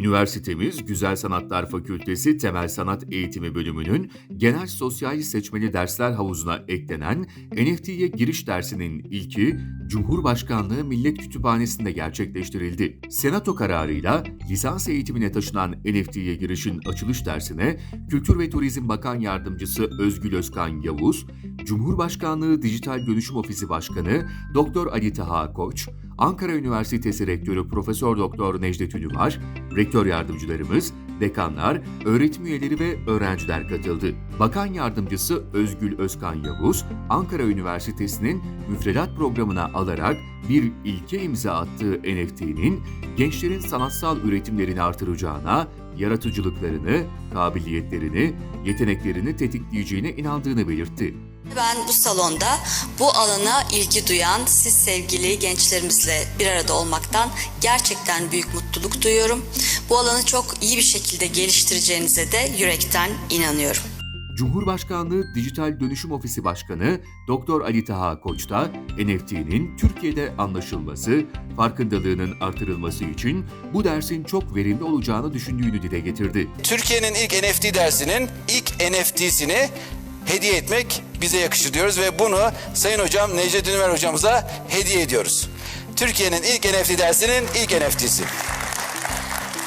Üniversitemiz Güzel Sanatlar Fakültesi Temel Sanat Eğitimi Bölümünün genel sosyal seçmeli dersler havuzuna eklenen NFT'ye giriş dersinin ilki Cumhurbaşkanlığı Millet Kütüphanesi'nde gerçekleştirildi. Senato kararıyla lisans eğitimine taşınan NFT'ye girişin açılış dersine Kültür ve Turizm Bakan Yardımcısı Özgül Özkan Yavuz, Cumhurbaşkanlığı Dijital Dönüşüm Ofisi Başkanı Doktor Ali Taha Koç, Ankara Üniversitesi Rektörü Profesör Doktor Necdet Ünüvar, rektör yardımcılarımız, dekanlar, öğretim üyeleri ve öğrenciler katıldı. Bakan Yardımcısı Özgül Özkan Yavuz, Ankara Üniversitesi'nin müfredat programına alarak bir ilke imza attığı NFT'nin gençlerin sanatsal üretimlerini artıracağına, yaratıcılıklarını, kabiliyetlerini, yeteneklerini tetikleyeceğine inandığını belirtti. Ben bu salonda bu alana ilgi duyan siz sevgili gençlerimizle bir arada olmaktan gerçekten büyük mutluluk duyuyorum. Bu alanı çok iyi bir şekilde geliştireceğinize de yürekten inanıyorum. Cumhurbaşkanlığı Dijital Dönüşüm Ofisi Başkanı Doktor Ali Taha Koç da NFT'nin Türkiye'de anlaşılması, farkındalığının artırılması için bu dersin çok verimli olacağını düşündüğünü dile getirdi. Türkiye'nin ilk NFT dersinin ilk NFT'sini hediye etmek bize yakışır diyoruz ve bunu Sayın Hocam Necdet Ünver hocamıza hediye ediyoruz. Türkiye'nin ilk NFT dersinin ilk NFT'si.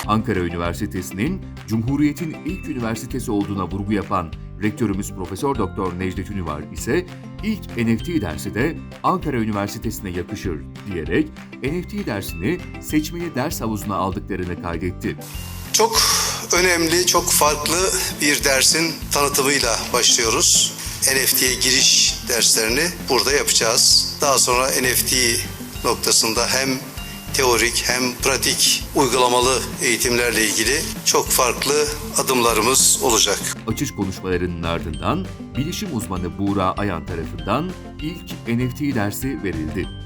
Ankara Üniversitesi'nin Cumhuriyet'in ilk üniversitesi olduğuna vurgu yapan rektörümüz Profesör Doktor Necdet Ünüvar ise ilk NFT dersi de Ankara Üniversitesi'ne yakışır diyerek NFT dersini seçmeli ders havuzuna aldıklarını kaydetti. Çok önemli, çok farklı bir dersin tanıtımıyla başlıyoruz. NFT'ye giriş derslerini burada yapacağız. Daha sonra NFT noktasında hem teorik hem pratik uygulamalı eğitimlerle ilgili çok farklı adımlarımız olacak. Açış konuşmalarının ardından bilişim uzmanı Buğra Ayan tarafından ilk NFT dersi verildi.